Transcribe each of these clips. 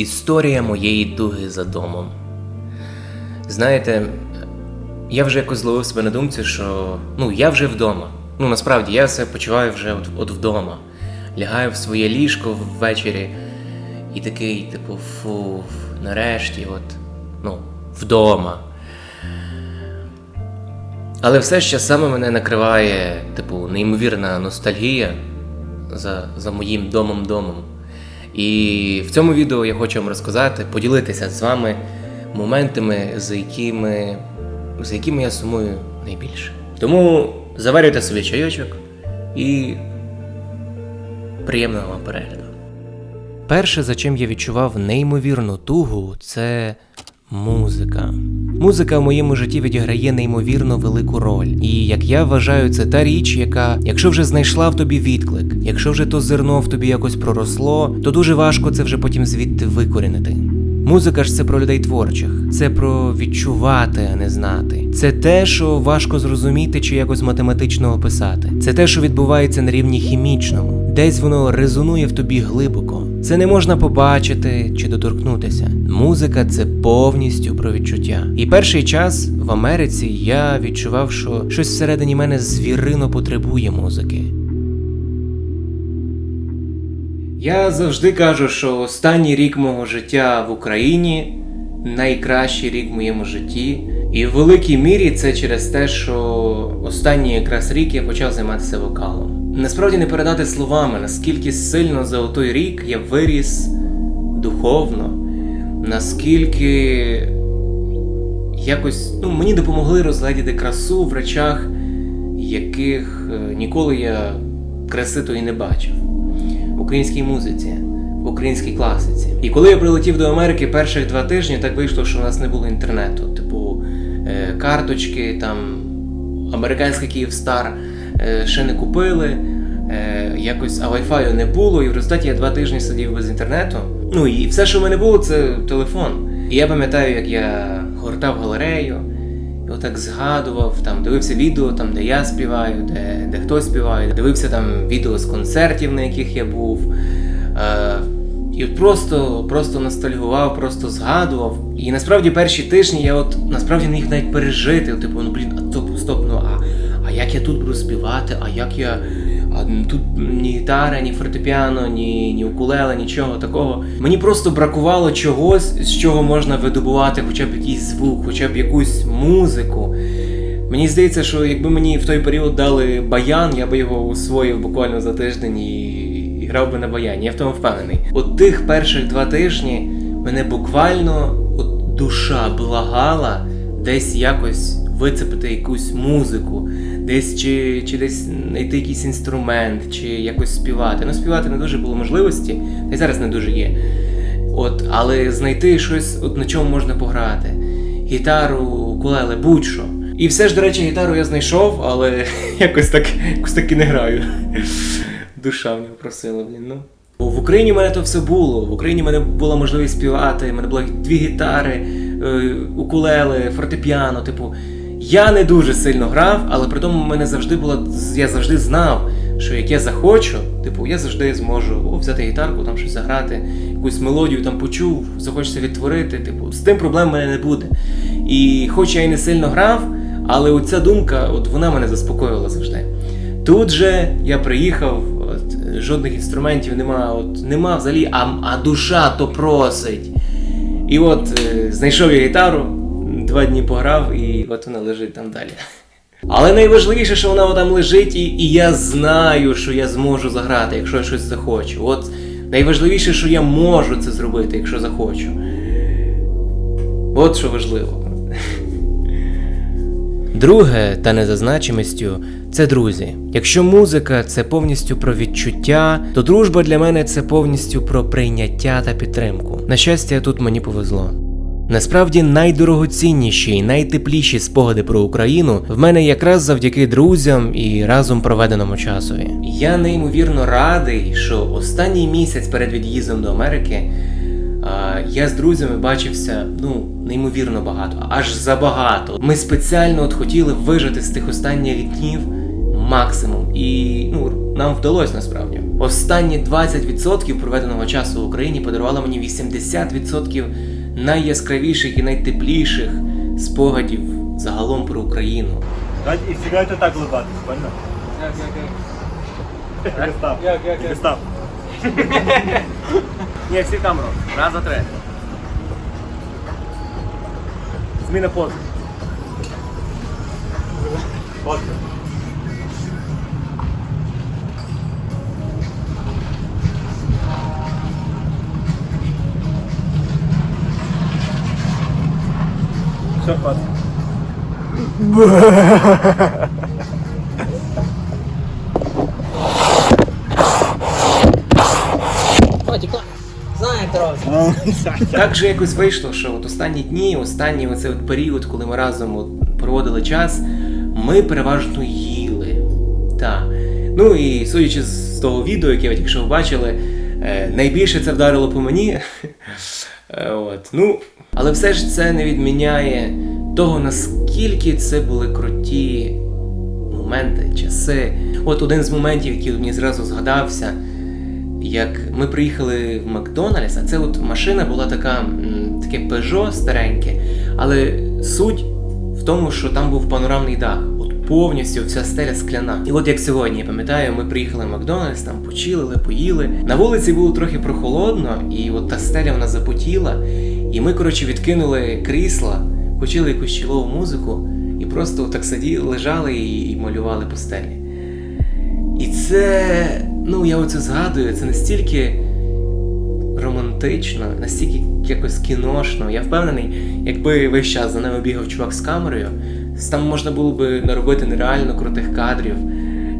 Історія моєї туги за домом. Знаєте, я вже якось зловив себе на думці, що ну я вже вдома. Ну насправді я себе почуваю вже от, от вдома. Лягаю в своє ліжко ввечері і такий, типу, фу, нарешті, от, ну, вдома. Але все ще саме мене накриває, типу, неймовірна ностальгія за, за моїм домом-домом. І в цьому відео я хочу вам розказати, поділитися з вами моментами, за якими, за якими я сумую найбільше. Тому заварюйте собі чайочок і приємного вам перегляду. Перше, за чим я відчував неймовірну тугу, це музика. Музика в моєму житті відіграє неймовірно велику роль. І як я вважаю, це та річ, яка, якщо вже знайшла в тобі відклик, якщо вже то зерно в тобі якось проросло, то дуже важко це вже потім звідти викорінити. Музика ж це про людей творчих, це про відчувати, а не знати. Це те, що важко зрозуміти чи якось математично описати. Це те, що відбувається на рівні хімічному. Десь воно резонує в тобі глибоко. Це не можна побачити чи доторкнутися. Музика це повністю про відчуття. І перший час в Америці я відчував, що щось всередині мене звірино потребує музики. Я завжди кажу, що останній рік мого життя в Україні найкращий рік в моєму житті. І в великій мірі це через те, що останній якраз рік я почав займатися вокалом. Насправді не передати словами, наскільки сильно за той рік я виріс духовно, наскільки якось ну, мені допомогли розглядіти красу в речах, яких е, ніколи я краси тої не бачив в українській музиці, в українській класиці. І коли я прилетів до Америки перших два тижні, так вийшло, що у нас не було інтернету. Типу е, карточки, там американський Київстар ще не купили. Е, якось, а Wi-Fi не було, і в результаті я два тижні сидів без інтернету. Ну і все, що в мене було, це телефон. І я пам'ятаю, як я гортав галерею, і отак згадував, там дивився відео, там, де я співаю, де, де хтось співає, дивився там відео з концертів, на яких я був. Е, і просто, просто ностальгував, просто згадував. І насправді перші тижні я от насправді не міг навіть пережити. Типу, ну блін, а стоп, стоп, ну як я тут буду співати, а як я. А тут ні гітара, ні фортепіано, ні, ні укулеле, нічого такого. Мені просто бракувало чогось, з чого можна видобувати хоча б якийсь звук, хоча б якусь музику. Мені здається, що якби мені в той період дали баян, я би його усвоїв буквально за тиждень і, грав би на баяні. Я в тому впевнений. От тих перших два тижні мене буквально от душа благала десь якось вицепити якусь музику, десь чи, чи десь знайти якийсь інструмент, чи якось співати. Ну, співати не дуже було можливості, та й зараз не дуже є. От, але знайти щось, от на чому можна пограти. Гітару, укулеле, будь-що. І все ж, до речі, гітару я знайшов, але якось так якось так і не граю. Душа нього просила, блін. ну. В Україні в мене то все було. В Україні в мене була можливість співати, в мене було дві гітари, е, укулеле, фортепіано. Типу, я не дуже сильно грав, але при тому мене завжди була. Я завжди знав, що як я захочу, типу, я завжди зможу о, взяти гітарку, там щось заграти, якусь мелодію там почув, захочеться відтворити. Типу, з тим проблем в мене не буде. І хоч я і не сильно грав, але оця думка, от вона мене заспокоювала завжди. Тут же я приїхав, от, жодних інструментів нема, от, нема взагалі, а, а душа то просить. І от е, знайшов я гітару, два дні пограв, і от вона лежить там далі. Але найважливіше, що вона там лежить, і, і я знаю, що я зможу заграти, якщо я щось захочу. От найважливіше, що я можу це зробити, якщо захочу. От що важливо. Друге, та не за значимістю, це друзі. Якщо музика це повністю про відчуття, то дружба для мене це повністю про прийняття та підтримку. На щастя, тут мені повезло. Насправді найдорогоцінніші і найтепліші спогади про Україну в мене якраз завдяки друзям і разом проведеному часові. Я неймовірно радий, що останній місяць перед від'їздом до Америки а, я з друзями бачився ну неймовірно багато, аж забагато. Ми спеціально от хотіли вижити з тих останніх днів максимум. І ну, нам вдалося насправді. Останні 20% проведеного часу в Україні подарувало мені 80% найяскравіших і найтепліших спогадів загалом про Україну. І всегда так улыбаться, понял? Перестав. Як, як, як? Перестав. Ні, всі в камеру. Раз, за три. Зміна пози. Фотка. Як робити. Так же якось вийшло, що от останні дні, останній оцей от період, коли ми разом от проводили час, ми переважно їли. Так. Ну і судячи з того відео, яке ви тільки що бачили, е, найбільше це вдарило по мені. Е, От. Ну, але все ж це не відміняє того, наскільки це були круті моменти, часи. От один з моментів, який мені зразу згадався, як ми приїхали в Макдональдс, а це от машина була така, таке Peugeot стареньке, але суть в тому, що там був панорамний дах. От повністю вся стеля скляна. І от як сьогодні, я пам'ятаю, ми приїхали в Макдональдс, там почилили, поїли. На вулиці було трохи прохолодно, і от та стеля вона запотіла. І ми, коротше, відкинули крісла, почали якусь чолову музику, і просто так сиділи, лежали і, і малювали по стелі. І це, ну я оце згадую, це настільки романтично, настільки якось кіношно. Я впевнений, якби весь час за нами бігав чувак з камерою, там можна було би наробити нереально крутих кадрів,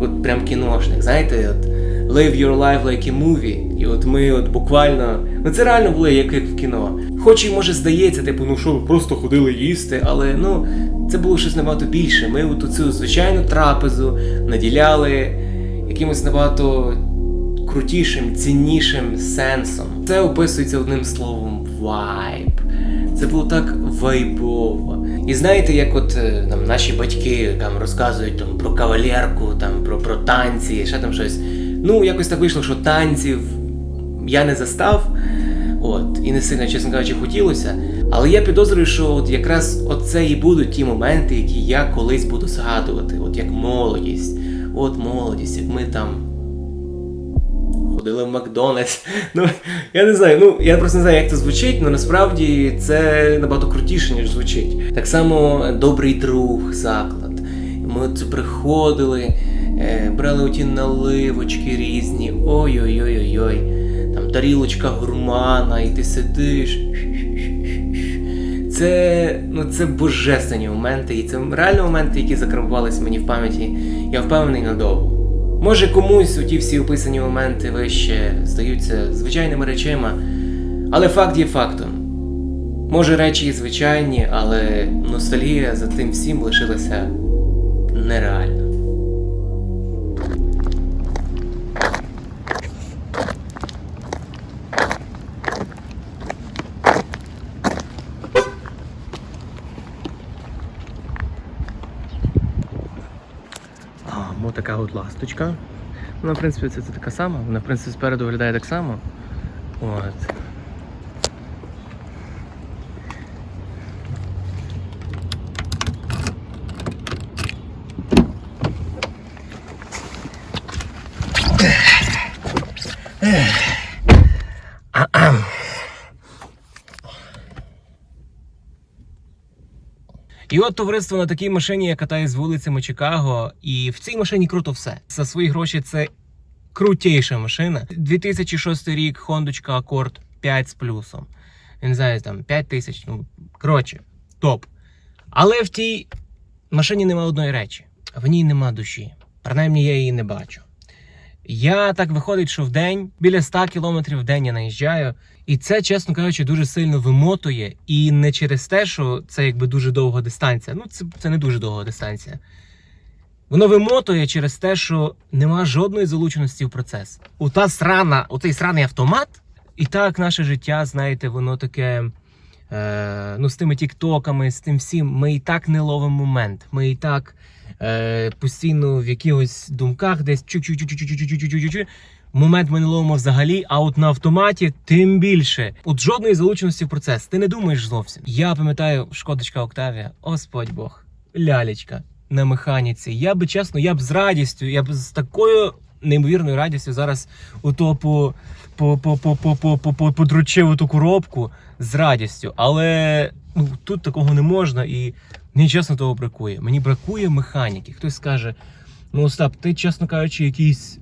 от прям кіношних. Знаєте, от live your life like a movie. І от ми от буквально. Ну це реально було як, як в кіно. Хоч і може здається, типу, ну що, ви просто ходили їсти, але ну це було щось набагато більше. Ми от цю звичайну трапезу наділяли якимось набагато крутішим, ціннішим сенсом. Це описується одним словом вайб. Це було так вайбово. І знаєте, як от е, там наші батьки там розказують там про кавалерку, там про, про танці, ще там щось. Ну, якось так вийшло, що танців я не застав. От, і не сильно, чесно кажучи, хотілося. Але я підозрюю, що от якраз оце і будуть ті моменти, які я колись буду згадувати, от як молодість. От молодість, як ми там ходили в Макдональдс. Ну, я не знаю, ну я просто не знаю, як це звучить, але насправді це набагато крутіше, ніж звучить. Так само добрий друг заклад. Ми це приходили, е, брали оті наливочки різні. Ой-ой-ой-ой-ой. Тарілочка гурмана, і ти сидиш. Це, ну, це божественні моменти, і це реально моменти, які закарбувалися мені в пам'яті. Я впевнений надовго. Може комусь у ті всі описані моменти вище здаються звичайними речима, але факт є фактом. Може речі і звичайні, але ностальгія за тим всім лишилася нереальна. Така от ласточка. Вона, в принципі, це, це така сама. Вона, в принципі, спереду виглядає так само. От. І от товариство на такій машині я з вулицями Чикаго, і в цій машині круто все. За свої гроші це крутейша машина. 2006 рік Хондочка Accord 5 з плюсом. Я не знаю, там 5 тисяч, ну коротше, топ. Але в тій машині нема одної речі. В ній нема душі. Принаймні я її не бачу. Я так виходить, що в день біля 100 кілометрів в день я наїжджаю, і це, чесно кажучи, дуже сильно вимотує. І не через те, що це якби дуже довга дистанція. Ну, це, це не дуже довга дистанція. Воно вимотує через те, що нема жодної залученості в процес. Ота срана, оцей сраний автомат, і так наше життя, знаєте, воно таке. Е, ну, з тими тіктоками, з тим всім, ми і так не ловимо момент. Ми і так е, постійно в якихось думках, десь чу-чу-чу-чу-чу-чу-чу-чу-чу-чу. Момент минулому взагалі, а от на автоматі тим більше. От жодної залученості в процес. Ти не думаєш зовсім. Я пам'ятаю, шкодочка Октавія, Господь Бог, лялечка на механіці. Я би чесно, я б з радістю, я б з такою неймовірною радістю зараз по, по, по, по, по, по, по, по, подручив ту коробку з радістю. Але ну, тут такого не можна і мені чесно того бракує. Мені бракує механіки. Хтось скаже: ну Остап, ти, чесно кажучи, якийсь.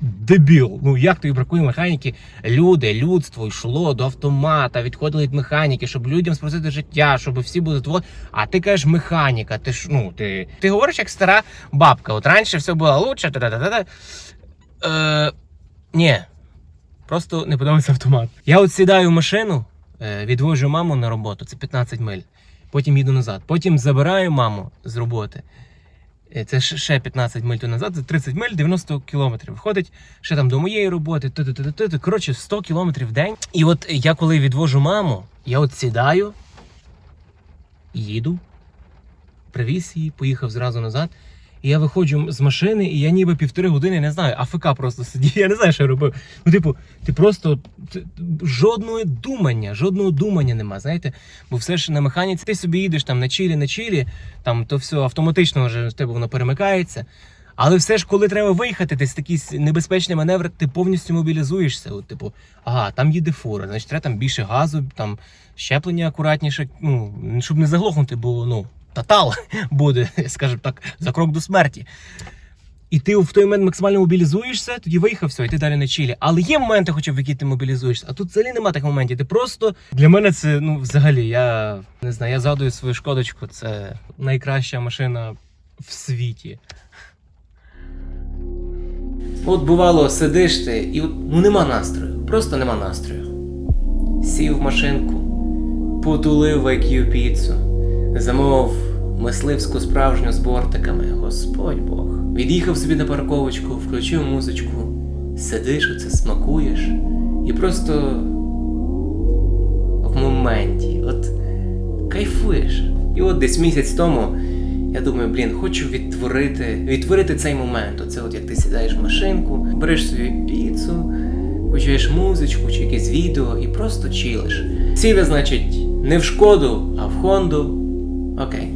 Дебіл, ну як тобі бракує механіки? Люди, людство йшло до автомата, відходили від механіки, щоб людям спросити життя, щоб всі були тво. А ти кажеш механіка. Ти ж ну ти, ти говориш як стара бабка. От раніше все було лучше. Та-та-та-та. Е, ні, просто не подобається автомат. Я от сідаю в машину, відвожу маму на роботу, це 15 миль. Потім їду назад. Потім забираю маму з роботи. Е, Це ще- ще 15 миль то назад, це 30 миль, 90 кілометрів. Виходить ще там до моєї роботи, ти-ти-ти-ти-ти. коротше, 100 кілометрів в день. І от я коли відвожу маму, я от сідаю, їду, привіз її, поїхав зразу назад. І я виходжу з машини, і я ніби півтори години не знаю, АФК просто сидів. Я не знаю, що я робив. Ну, типу, ти просто ти- жодного думання, жодного думання нема, знаєте? Бо все ж на механіці ти собі їдеш там на чилі, на чилі, там то все автоматично вже в тебе воно перемикається. Але все ж, коли треба виїхати, десь якийсь небезпечний маневр, ти повністю мобілізуєшся. От, типу, ага, там їде фура, значить треба там більше газу, там щеплення акуратніше, ну, щоб не заглохнути, бо ну, тотал буде, скажімо так, за крок до смерті. І ти в той момент максимально мобілізуєшся, тоді виїхав все, і ти далі на чилі. Але є моменти, хоча б в які ти мобілізуєшся. А тут взагалі немає таких моментів. Ти просто для мене це ну взагалі. Я не знаю, я згадую свою шкодочку. Це найкраща машина в світі. От бувало, сидиш ти, і ну нема настрою. Просто нема настрою. Сів в машинку, потулив IQ піцу, замовив мисливську справжню з бортиками. Господь Бог. Від'їхав собі на парковочку, включив музичку, сидиш, оце смакуєш, і просто в моменті, от кайфуєш. І от десь місяць тому я думаю, блін, хочу відтворити, відтворити цей момент. Оце от як ти сідаєш в машинку, береш свою піцу, включаєш музичку чи якесь відео і просто чилиш. Сів значить, не в шкоду, а в Хонду. Окей.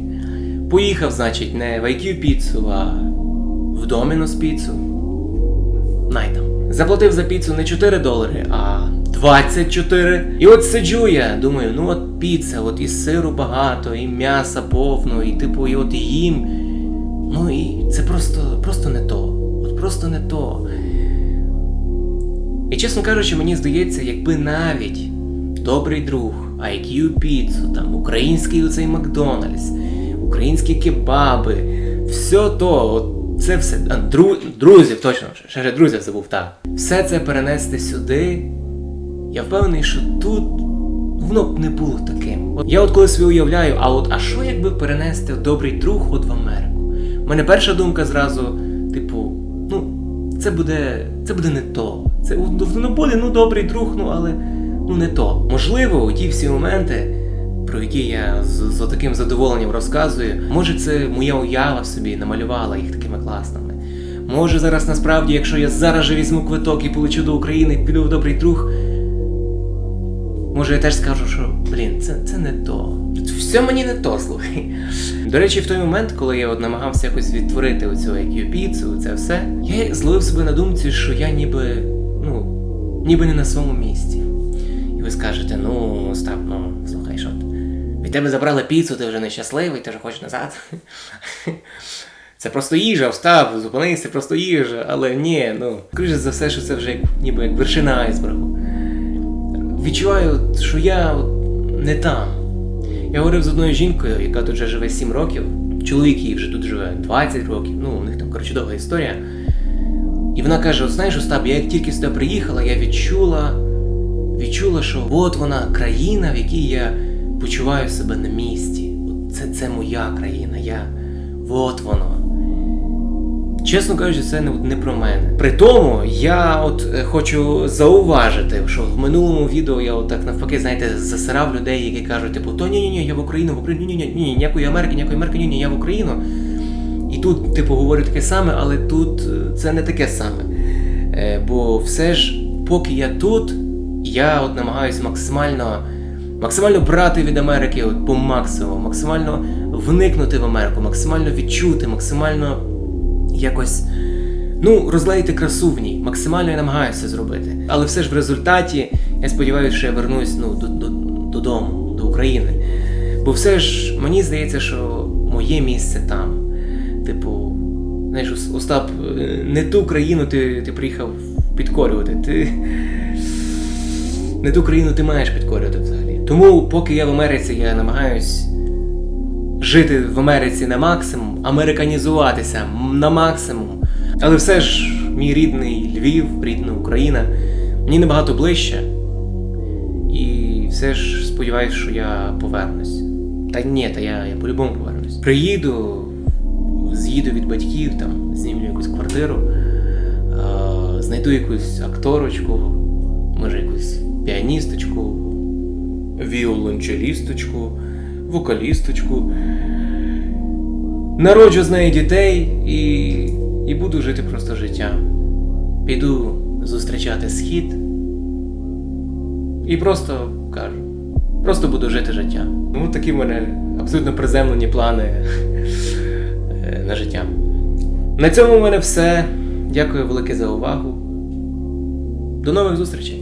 Поїхав, значить, не в IQ піцу, а в Домінос піцу. Най. Заплатив за піцу не 4 долари, а 24. І от сиджу я, думаю, ну от піца, от і сиру багато, і м'яса повно, і типу, і от їм. Ну і це просто, просто не то. От просто не то. І чесно кажучи, мені здається, якби навіть добрий друг, IQ піцу, там український оцей Макдональдс, українські кебаби, все то, от це все. А, дру, друзів, точно, ще, ще друзів забув, так. Все це перенести сюди. Я впевнений, що тут воно б не було таким. От я от коли собі уявляю, а от а що якби перенести добрий друг от в Америку? У мене перша думка зразу, типу, ну, це буде. це буде не то. Це воно буде, ну, добрий друг, ну але ну не то. Можливо, ті всі моменти, про які я з, з таким задоволенням розказую, може, це моя уява собі намалювала їх такими класними. Може, зараз насправді, якщо я зараз же візьму квиток і полечу до України, піду в добрий друг. Може, я теж скажу, що блін, це, це не то. Все мені не то, слухай. До речі, в той момент, коли я от намагався якось відтворити оцю IQ піцу, це все, я зловив себе на думці, що я ніби, ну, ніби не на своєму місці. І ви скажете, ну, Остап, ну? Тебе забрали піцу, ти вже нещасливий, ти вже хочеш назад. Це просто їжа, Остап, зупинись, це просто їжа, але ні, ну, скоріше за все, що це вже як, ніби як вершина айсбергу відчуваю, що я не там. Я говорив з одною жінкою, яка тут вже живе 7 років. Чоловік їй вже тут живе 20 років. Ну, у них там коротше довга історія. І вона каже: от знаєш, Остап, я як тільки сюди приїхала, я відчула, відчула, що от вона країна, в якій я почуваю себе на місці. Це, це моя країна, я. От воно. Чесно кажучи, це не, не про мене. При тому я от е, хочу зауважити, що в минулому відео я от так навпаки, знаєте, засирав людей, які кажуть, типу, то ні, ні, ні, я в Україну, в Україну, ні, ні, ні, ніякої Америки, ніякої Америки, ні, ні, я в Україну. І тут, типу, говорю таке саме, але тут е, це не таке саме. Е, Бо все ж, поки я тут, я от намагаюся максимально, максимально брати від Америки по максимуму, максимально вникнути в Америку, максимально відчути, максимально якось. Ну, розлеїти красу в ній. Максимально я намагаюся зробити. Але все ж в результаті я сподіваюся, що я вернусь ну, до, до, додому, до України. Бо все ж мені здається, що моє місце там. Типу, знаєш, Остап, е, не ту країну ти, ти приїхав підкорювати. Ти... Не ту країну ти маєш підкорювати. Тому, поки я в Америці, я намагаюсь жити в Америці на максимум, американізуватися на максимум. Але все ж мій рідний Львів, рідна Україна, мені набагато ближче. І все ж сподіваюся, що я повернусь. Та ні, та я, я по-любому повернусь. Приїду, з'їду від батьків, там, знімлю якусь квартиру, знайду якусь акторочку, може якусь піаністочку, віолончелісточку, вокалісточку. Народжу з неї дітей і, і буду жити просто життям. Піду зустрічати схід. І просто кажу, просто буду жити життя. Ну, такі в мене абсолютно приземлені плани е, на життя. На цьому в мене все. Дякую велике за увагу. До нових зустрічей!